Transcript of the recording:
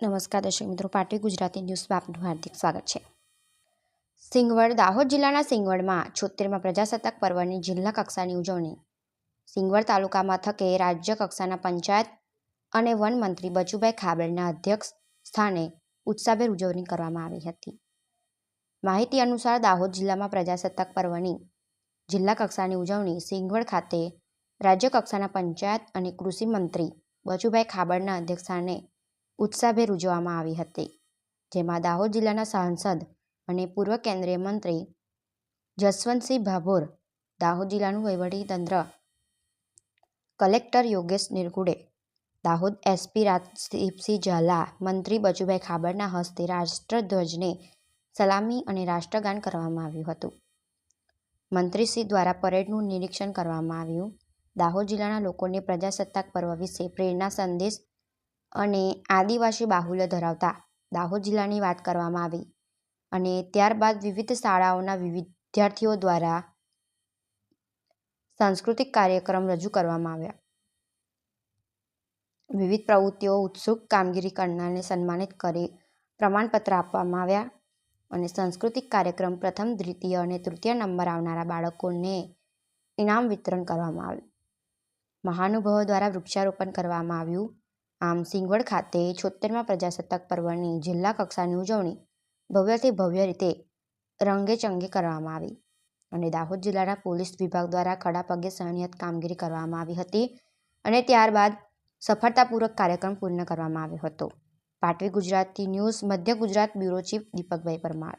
નમસ્કાર દર્શક મિત્રો પાટવી ગુજરાતી ન્યૂઝમાં આપનું હાર્દિક સ્વાગત છે. સિંગવડ, દાહોદ જિલ્લાના સિંગવડમાં છોતેરમાં પ્રજાસત્તાક પર્વની જિલ્લા કક્ષાની ઉજવણી. સિંગવડ તાલુકામાં થકે રાજ્ય કક્ષાના પંચાયત અને વન મંત્રી બચુભાઈ ખાબડના અધ્યક્ષ સ્થાને ઉત્સાહભેર ઉજવણી કરવામાં આવી હતી. માહિતી અનુસાર દાહોદ જિલ્લામાં પ્રજાસત્તાક પર્વની જિલ્લા કક્ષાની ઉજવણી સિંગવડ ખાતે રાજ્ય કક્ષાના પંચાયત અને કૃષિ મંત્રી બચુભાઈ ખાબડના અધ્યક્ષસ્થાને ઉત્સાહભેર ઉજવવામાં આવી હતી, જેમાં દાહોદ જિલ્લાના સાંસદ અને પૂર્વ કેન્દ્રીય મંત્રી જસવંતસિંહ ભાભોર, દાહોદ જિલ્લાનું વહીવટીતંત્ર કલેક્ટર યોગેશ નિરગુડે, દાહોદ એસપી રાજદીપસિંહ ઝાલા, મંત્રી બચુભાઈ ખાબડના હસ્તે રાષ્ટ્રધ્વજને સલામી અને રાષ્ટ્રગાન કરવામાં આવ્યું હતું. મંત્રીશ્રી દ્વારા પરેડનું નિરીક્ષણ કરવામાં આવ્યું. દાહોદ જિલ્લાના લોકોને પ્રજાસત્તાક પર્વ વિશે પ્રેરણા સંદેશ અને આદિવાસી બાહુલ્ય ધરાવતા દાહોદ જિલ્લાની વાત કરવામાં આવી. અને ત્યારબાદ વિવિધ શાળાઓના વિદ્યાર્થીઓ દ્વારા સાંસ્કૃતિક કાર્યક્રમ રજૂ કરવામાં આવ્યા. વિવિધ પ્રવૃત્તિઓ ઉત્સુક કામગીરી કરનારને સન્માનિત કરી પ્રમાણપત્ર આપવામાં આવ્યા અને સાંસ્કૃતિક કાર્યક્રમ પ્રથમ, દ્વિતીય અને તૃતીય નંબર આવનારા બાળકોને ઇનામ વિતરણ કરવામાં આવ્યું. મહાનુભાવો દ્વારા વૃક્ષારોપણ કરવામાં આવ્યું. આમ સિંગવડ ખાતે છોતેરમા પ્રજાસત્તાક પર્વની જિલ્લા કક્ષાની ઉજવણી ભવ્યથી ભવ્ય રીતે રંગેચંગે કરવામાં આવી અને દાહોદ જિલ્લાના પોલીસ વિભાગ દ્વારા ખડા પગે સહનિયત કામગીરી કરવામાં આવી હતી અને ત્યારબાદ સફળતાપૂર્વક કાર્યક્રમ પૂર્ણ કરવામાં આવ્યો હતો. પાટવી ગુજરાતી ન્યૂઝ, મધ્ય ગુજરાત બ્યુરો ચીફ દીપકભાઈ પરમાર.